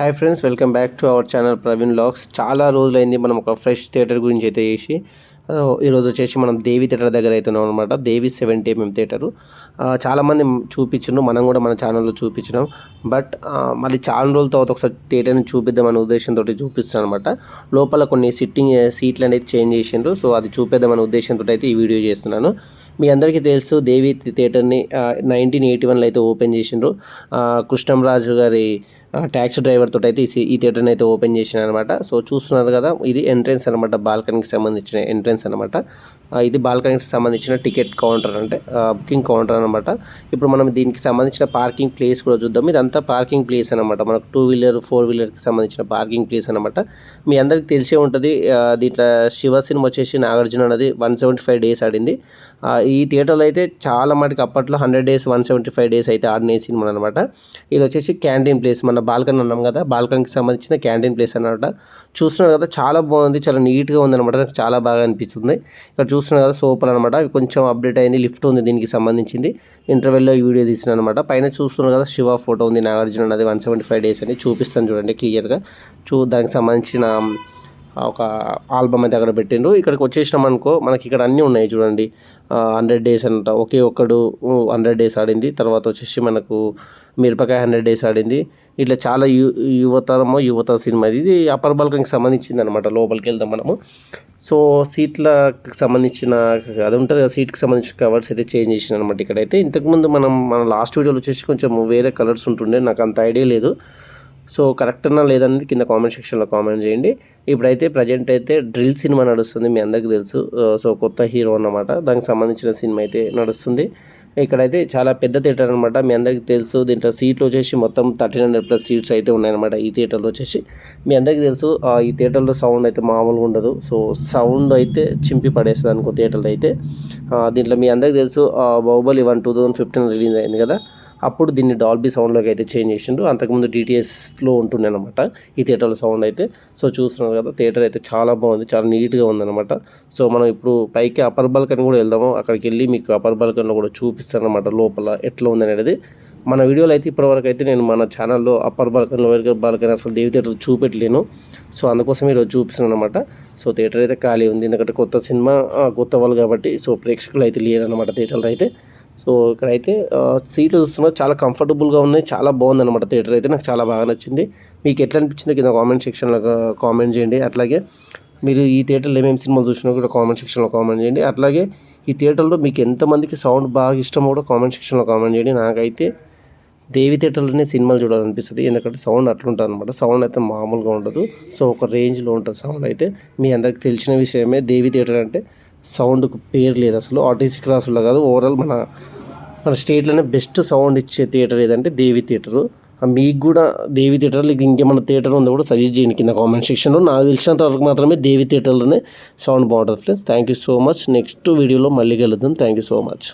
Hi friends welcome back to our channel Praveen vlogs చాలా రోజులైంది మనం ఒక ఫ్రెష్ థియేటర్ గురించి అయితే చేసి ఈరోజు వచ్చేసి మనం దేవి థియేటర్ దగ్గర అవుతున్నాం అనమాట దేవి సెవెంటీ ఎంఎం థియేటరు చాలామంది చూపించున్నాం మనం కూడా మన ఛానల్లో చూపించినాం. బట్ మళ్ళీ చాలా రోజుల తర్వాత ఒకసారి థియేటర్ని చూపిద్దామనే ఉద్దేశంతో చూపిస్తున్నాను అనమాట లోపల కొన్ని సిట్టింగ్ సీట్లు అనేది చేంజ్ చేసిండ్రు సో అది చూపిద్దామనే ఉద్దేశంతో అయితే ఈ వీడియో చేస్తున్నాను. మీ అందరికీ తెలుసు దేవి థియేటర్ని నైన్టీన్ ఎయిటీ వన్లో అయితే ఓపెన్ చేసిండ్రు. కృష్ణంరాజు గారి ట్యాక్సీ డ్రైవర్ అయితే ఈ ఈ థియేటర్ని అయితే ఓపెన్ చేసిన అనమాట సో చూస్తున్నారు కదా ఇది ఎంట్రెన్స్ అనమాట బాల్కనీకి సంబంధించిన ఎంట్రెన్స్ అనమాట. ఇది బాల్కనీకి సంబంధించిన టికెట్ కౌంటర్ అంటే బుకింగ్ కౌంటర్ అనమాట. ఇప్పుడు మనం దీనికి సంబంధించిన పార్కింగ్ ప్లేస్ కూడా చూద్దాం. ఇదంతా పార్కింగ్ ప్లేస్ అనమాట. మనకు టూ వీలర్ ఫోర్ వీలర్కి సంబంధించిన పార్కింగ్ ప్లేస్ అనమాట. మీ అందరికి తెలిసే ఉంటుంది దీంట్లో శివ సినిమా వచ్చేసి నాగార్జున అనేది వన్ సెవెంటీ ఫైవ్ డేస్ ఆడింది. ఈ థియేటర్లో అయితే చాలా మటుకు అప్పట్లో hundred days one seventy five days అయితే ఆడిన సినిమా అనమాట. ఇది వచ్చేసి క్యాంటీన్ ప్లేస్ మన బాల్కనీ అన్నాం కదా బాల్కన్కి సంబంధించిన క్యాంటీన్ ప్లేస్ అనమాట చూస్తున్నారు కదా చాలా బాగుంది చాలా నీట్గా ఉంది అనమాట నాకు చాలా బాగా అనిపిస్తుంది. ఇక్కడ చూస్తున్నారు కదా సూపర్ అనమాట కొంచెం అప్డేట్ అయింది లిఫ్ట్ ఉంది దీనికి సంబంధించింది. ఇంటర్వెల్లో ఈ వీడియో తీసిన అనమాట పైన చూస్తున్నారు కదా శివ ఫోటో ఉంది నాగార్జున అది వన్ సెవెంటీ ఫైవ్ డేస్ అని చూపిస్తాను చూడండి క్లియర్గా. చూ దానికి సంబంధించిన ఒక ఆల్బమ్ అయితే అక్కడ పెట్టిండ్రు. ఇక్కడికి వచ్చేసినాం అనుకో మనకి ఇక్కడ అన్నీ ఉన్నాయి చూడండి. హండ్రెడ్ డేస్ అంట ఒకే ఒక్కడు హండ్రెడ్ డేస్ ఆడింది. తర్వాత వచ్చేసి మనకు మిరపకాయ హండ్రెడ్ డేస్ ఆడింది. ఇట్లా చాలా యు యువతరమో యువత సినిమా ఇది. ఇది అప్పర్ బల్కంకి సంబంధించింది అనమాట లోపలికి వెళ్దాం మనము. సో సీట్లకు సంబంధించిన అది ఉంటుంది కదా సీట్కి సంబంధించిన కవర్స్ అయితే చేంజ్ చేసిన అనమాట ఇక్కడైతే. ఇంతకుముందు మనం మన లాస్ట్ వీడియోలో వచ్చేసి కొంచెం వేరే కలర్స్ ఉంటుండే నాకు అంత ఐడియా లేదు. సో కరెక్ట్నా లేదనేది కింద కామెంట్ సెక్షన్లో కామెంట్ చేయండి. ఇప్పుడైతే ప్రజెంట్ అయితే డ్రిల్ సినిమా నడుస్తుంది మీ అందరికీ తెలుసు. సో కొత్త హీరో అన్నమాట. దానికి సంబంధించిన సినిమా అయితే నడుస్తుంది. ఇక్కడైతే చాలా పెద్ద థియేటర్ అనమాట మీ అందరికీ తెలుసు దీంట్లో సీట్లు వచ్చేసి మొత్తం థర్టీన్ హండ్రెడ్ ప్లస్ సీట్స్ అయితే ఉన్నాయన్నమాట ఈ థియేటర్లో వచ్చేసి. మీ అందరికీ తెలుసు ఆ, ఈ థియేటర్లో సౌండ్ అయితే మామూలుగా ఉండదు. సో సౌండ్ అయితే చింపి పడేస్తుంది అనుకో థియేటర్లో అయితే. దీంట్లో మీ అందరికీ తెలుసు Baahubali one two thousand fifteen release అయింది కదా. అప్పుడు దీన్ని డాల్బీ సౌండ్లోకి అయితే చేంజ్ చేసిండు అంతకుముందు డిటిఎస్లో ఉంటుండే అనమాట ఈ థియేటర్లో సౌండ్ అయితే. సో చూస్తున్నారు కదా థియేటర్ అయితే చాలా బాగుంది చాలా నీట్గా ఉందన్నమాట. సో మనం ఇప్పుడు పైకి అప్పర్ బాల్కనీ కూడా వెళ్దాము. అక్కడికి వెళ్ళి మీకు అప్పర్ బాల్కనీలో కూడా చూపిస్తాను అనమాట లోపల ఎట్లా ఉందనేది మన వీడియోలో అయితే ఇప్పటివరకు అయితే నేను మన ఛానల్లో అప్పర్ బాల్కన్ లోయర్ బాల్కన్ అసలు దేవి థియేటర్ చూపెట్టలేను. సో అందుకోసం ఈరోజు చూపిస్తున్నాను అనమాట సో థియేటర్ అయితే ఖాళీ ఉంది. ఎందుకంటే కొత్త సినిమా కొత్త వాళ్ళు కాబట్టి సో ప్రేక్షకులు అయితే లేరు అనమాట థియేటర్లో అయితే. సో ఇక్కడైతే సీట్లు చూస్తున్నా చాలా కంఫర్టబుల్గా ఉన్నాయి. చాలా బాగుంది అనమాట థియేటర్ అయితే. నాకు చాలా బాగా నచ్చింది. మీకు ఎట్లా అనిపించింది కింద కామెంట్ సెక్షన్లో కామెంట్ చేయండి. అట్లాగే మీరు ఈ థియేటర్లో ఏమేమి సినిమాలు చూసినా కూడా కామెంట్ సెక్షన్లో కామెంట్ చేయండి. అట్లాగే ఈ థియేటర్లో మీకు ఎంతమందికి సౌండ్ బాగా ఇష్టమో కూడా కామెంట్ సెక్షన్లో కామెంట్ చేయండి. నాకైతే దేవి థియేటర్లోనే సినిమాలు చూడాలనిపిస్తుంది. ఎందుకంటే సౌండ్ అట్లుంటుంది అనమాట సౌండ్ అయితే మామూలుగా ఉండదు. సో ఒక రేంజ్లో ఉంటుంది సౌండ్ అయితే. మీ అందరికి తెలిసిన విషయమే. దేవి థియేటర్ అంటే సౌండ్కు పేరు లేదు అసలు. ఆర్టీసీ క్రాస్లో కాదు ఓవరాల్ మన మన స్టేట్లోనే బెస్ట్ సౌండ్ ఇచ్చే థియేటర్ ఏదంటే దేవి థియేటరు. ఆ మీకు కూడా దేవి థియేటర్లో ఇంకేమైనా థియేటర్ ఉందో కూడా సజెస్ట్ చేయండి కింద కామెంట్ సెక్షన్లో. నాకు తెలిసినంత వరకు మాత్రమే దేవి థియేటర్లోనే సౌండ్ బాగుంటుంది friends. Thank you so much. Next వీడియోలో మళ్ళీ కలుద్దాం. Thank you so much.